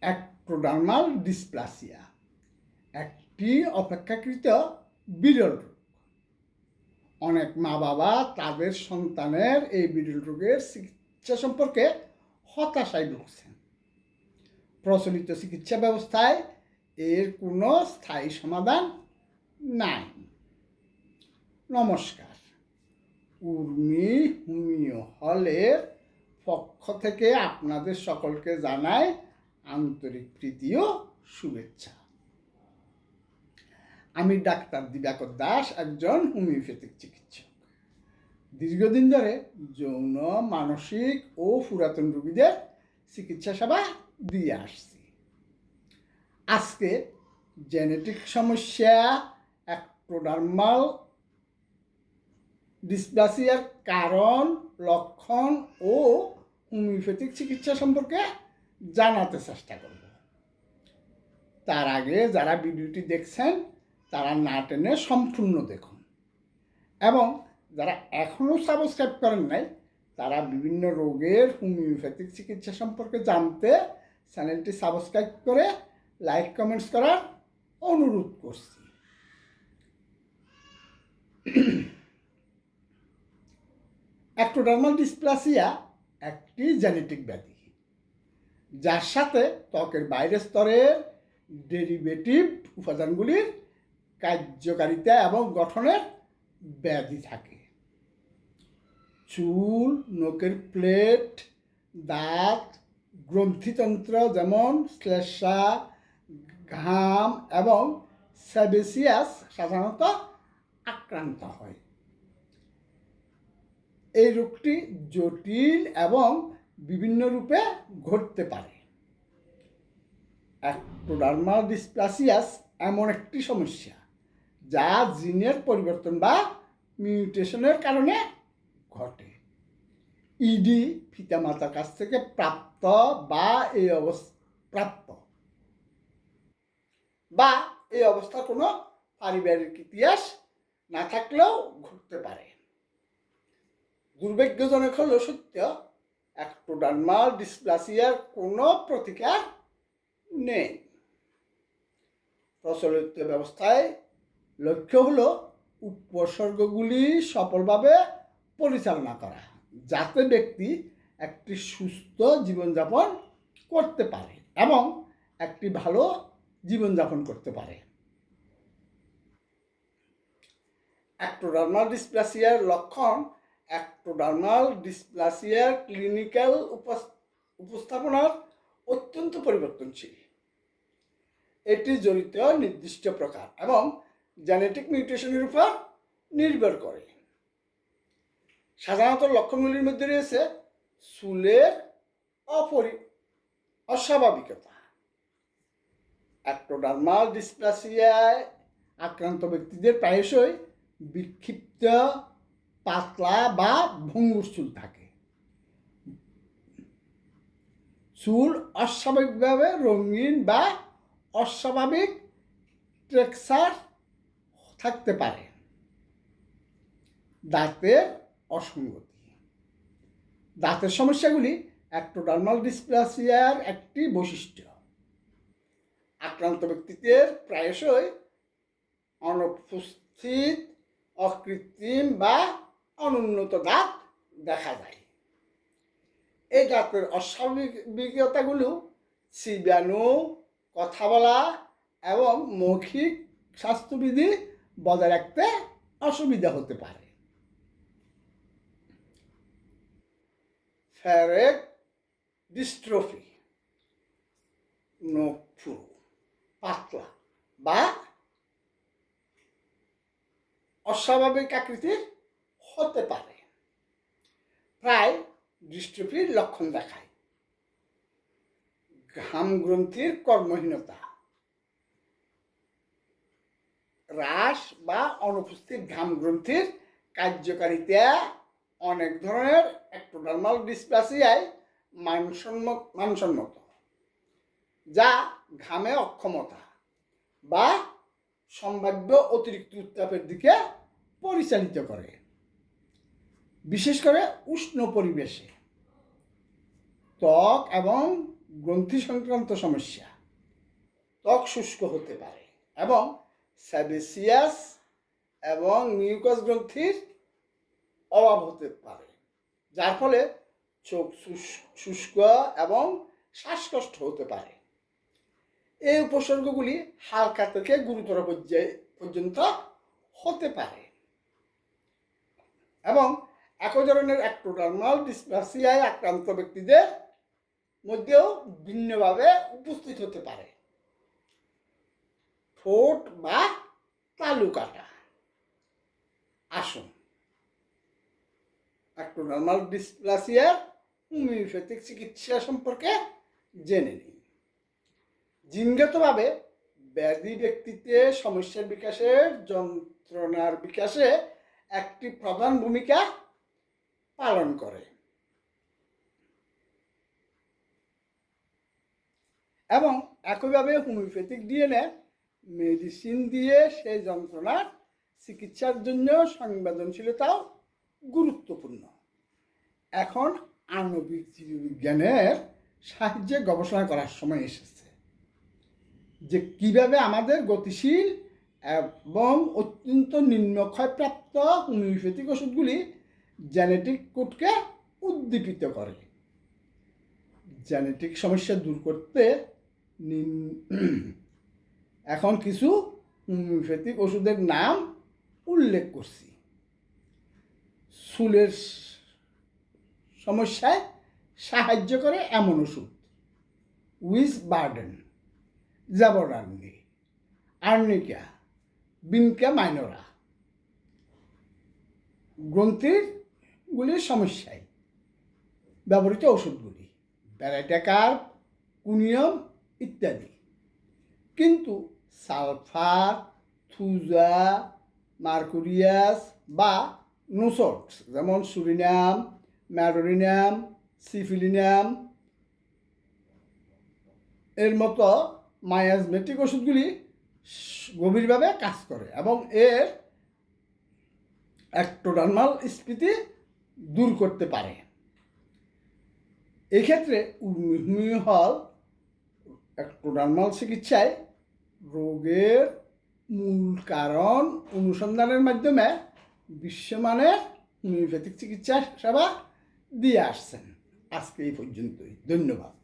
অ্যাক্টোডার্মাল dysplasia একটি অপেক্ষাকৃত বিরল রোগ। অনেক মা বাবা তাদের সন্তানের এই বিরল রোগের চিকিৎসা সম্পর্কে হতাশায় ভুগছেন। প্রচলিত চিকিৎসা ব্যবস্থায় এর কোনো স্থায়ী সমাধান নাই। নমস্কার। উর্মি হোমিও হলের পক্ষ থেকে আপনাদের সকলকে জানাই আন্তরিক প্রীতি ও শুভেচ্ছা। আমি ডাক্তার দিবাকর দাস, একজন হোমিওপ্যাথিক চিকিৎসক। দীর্ঘদিন ধরে যৌন, মানসিক ও পুরাতন রোগীদের চিকিৎসা সেবা দিয়ে আসছি। আজকে জেনেটিক সমস্যা, এক অ্যাক্টোডার্মাল ডিসপ্লাসিয়ার কারণ, লক্ষণ ও হোমিওপ্যাথিক চিকিৎসা সম্পর্কে জানাতে চেষ্টা করব। তার আগে যারা ভিডিওটি দেখছেন, তারা না টেনে সম্পূর্ণ দেখুন। এবং যারা এখনও সাবস্ক্রাইব করেন নাই, তারা বিভিন্ন রোগের হোমিওপ্যাথিক চিকিৎসা সম্পর্কে জানতে চ্যানেলটি সাবস্ক্রাইব করে লাইক, কমেন্টস করার অনুরোধ করছি। অ্যাক্টোডার্মাল ডিসপ্লাসিয়া একটি জেনেটিক ব্যাধি। যার সাথে ত্বকের বাইরের স্তরের ডেরিভেটিভ উপাদানগুলির কার্যকারিতা এবং গঠনের ব্যাধি থাকে। চুল, নখের প্লেট, দাঁত, গ্রন্থিতন্ত্র যেমন শ্লেষা, ঘাম এবং স্যাবেসিয়াস সাধারণত আক্রান্ত হয়। এই রোগটি জটিল এবং বিভিন্ন রূপে ঘটতে পারে। অ্যাক্টোডার্মাল ডিসপ্লাসিয়াস এমন একটি সমস্যা, যা জিনের পরিবর্তন বা মিউটেশনের কারণে ঘটে। ইডি পিতামাতার কাছ থেকে প্রাপ্ত বা এই অবস্থা, প্রাপ্ত। বা এই অবস্থার কোনো পারিবারিক ইতিহাস না থাকলেও ঘটতে পারে। দুর্ভাগ্যজনক হলো সত্য অ্যাক্টোডার্মাল ডিসপ্লাসিয়ার কোনো প্রতিকার নেই। প্রচলিত ব্যবস্থায় লক্ষ্য হলো উপসর্গগুলি সফলভাবে পরিচালনা করা, যাতে ব্যক্তি একটি সুস্থ জীবনযাপন করতে পারে এবং একটি ভালো জীবনযাপন করতে পারে। অ্যাক্টোডার্মাল ডিসপ্লাসিয়ার লক্ষণ অ্যাক্টোডার্মাল ডিসপ্লাসিয়ার ক্লিনিক্যাল উপস্থাপনার অত্যন্ত পরিবর্তনশীল। এটি জড়িত নির্দিষ্ট প্রকার এবং জেনেটিক মিউটেশনের উপর নির্ভর করে। সাধারণত লক্ষণগুলির মধ্যে রয়েছে চুলের অপরি, অস্বাভাবিকতা। অ্যাক্টোডার্মাল ডিসপ্লাসিয়ায় আক্রান্ত ব্যক্তিদের প্রায়শই বিক্ষিপ্ত পাতলা বা ভঙ্গুর চুল থাকে। চুল অস্বাভাবিকভাবে রঙিন বা অস্বাভাবিক টেক্সার থাকতে পারে। দাঁতের অসঙ্গতি। দাঁতের সমস্যাগুলি অ্যাক্টোডার্মাল ডিসপ্লাসিয়ার একটি বৈশিষ্ট্য। আক্রান্ত ব্যক্তিদের প্রায়শই অনুপস্থিত অকৃত্রিম বা অনুন্নত দাঁত দেখা যায়। এই দাঁতের অস্বাভাবিকতাগুলো চিবানো কথা বলা এবং মৌখিক স্বাস্থ্যবিধি বজায় রাখতে অসুবিধা হতে পারে। ফ্যারেক ডিস্ট্রফি, নখ ফুরু, পাতলা বা অস্বাভাবিক আকৃতির হতে পারে। প্রায় ডিস্ট্রফির লক্ষণ দেখায়। ঘাম গ্রন্থির কর্মহীনতা। হ্রাস বা অনুপস্থিত ঘাম গ্রন্থির কার্যকারিতা অনেক ধরনের অ্যাক্টোডার্মাল ডিসপ্লাসিয়ায় মানসম্মত মানসম্মত, যা ঘামে অক্ষমতা বা সম্ভাব্য অতিরিক্ত উত্তাপের দিকে পরিচালিত করে। বিশেষ করে উষ্ণ পরিবেশে। ত্বক এবং গ্রন্থি সংক্রান্ত সমস্যা। ত্বক শুষ্ক হতে পারে এবং স্যাবেসিয়াস এবং মিউকাস গ্রন্থির অভাব হতে পারে, যার ফলে চোখ শুষ- শুষ্ক এবং শ্বাসকষ্ট হতে পারে। এই উপসর্গগুলি হালকা থেকে গুরুতর পর্যায়ে পর্যন্ত হতে পারে এবং একই ধরনের অ্যাক্টোডার্মাল ডিসপ্লাসিয়ায় আক্রান্ত ব্যক্তিদের মধ্যেও ভিন্নভাবে উপস্থিত হতে পারে। ঠোঁট বা তালু কাটা আসুন অ্যাক্টোডার্মাল ডিসপ্লাসিয়ার হোমিওপ্যাথিক চিকিৎসা সম্পর্কে জেনে নিই জিনগতভাবে ব্যাধি ব্যক্তিতে সমস্যার বিকাশের যন্ত্রণার বিকাশে একটি প্রধান ভূমিকা পালন করে। এবং একইভাবে হোমিওপ্যাথিক ডিএনএ, মেডিসিন দিয়ে সেই যন্ত্রণার চিকিৎসার জন্য সংবেদনশীলতাও গুরুত্বপূর্ণ। এখন আণবিক জীববিজ্ঞানের সাহায্যে গবেষণা করার সময় এসেছে যে কীভাবে আমাদের গতিশীল এবং অত্যন্ত নিম্ন ক্ষয়প্রাপ্ত হোমিওপ্যাথিক ওষুধগুলি জেনেটিক কোডকে উদ্দীপিত করে। জেনেটিক সমস্যা দূর করতে এখন কিছু হোমিওপ্যাথিক ওষুধের নাম উল্লেখ করছি। চুলের সমস্যায় সাহায্য করে এমন ওষুধ। Wiesbaden jaborandi arnica Binka মাইনরা গ্রন্থির গুলির সমস্যায় ব্যবহৃত ওষুধগুলি ব্যারাইটাকার কুনিয়ম ইত্যাদি। কিন্তু সালফার, থুজা, মার্কুরিয়াস বা নোসট যেমন সুরিনাম, ম্যাডোরিনাম, সিফিলিনাম, এর মতো মায়াজমেটিক ওষুধগুলি গভীরভাবে কাজ করে এবং এর অ্যাক্টোডার্মাল স্ফীতি দূর করতে পারে। এক্ষেত্রে হল হল অ্যাক্টোডার্মাল চিকিৎসায় রোগের মূল কারণ অনুসন্ধানের মাধ্যমে বিশ্বমানের হোমিওপ্যাথিক চিকিৎসা সেবা দিয়ে আসছেন। আজকে এই পর্যন্তই। ধন্যবাদ।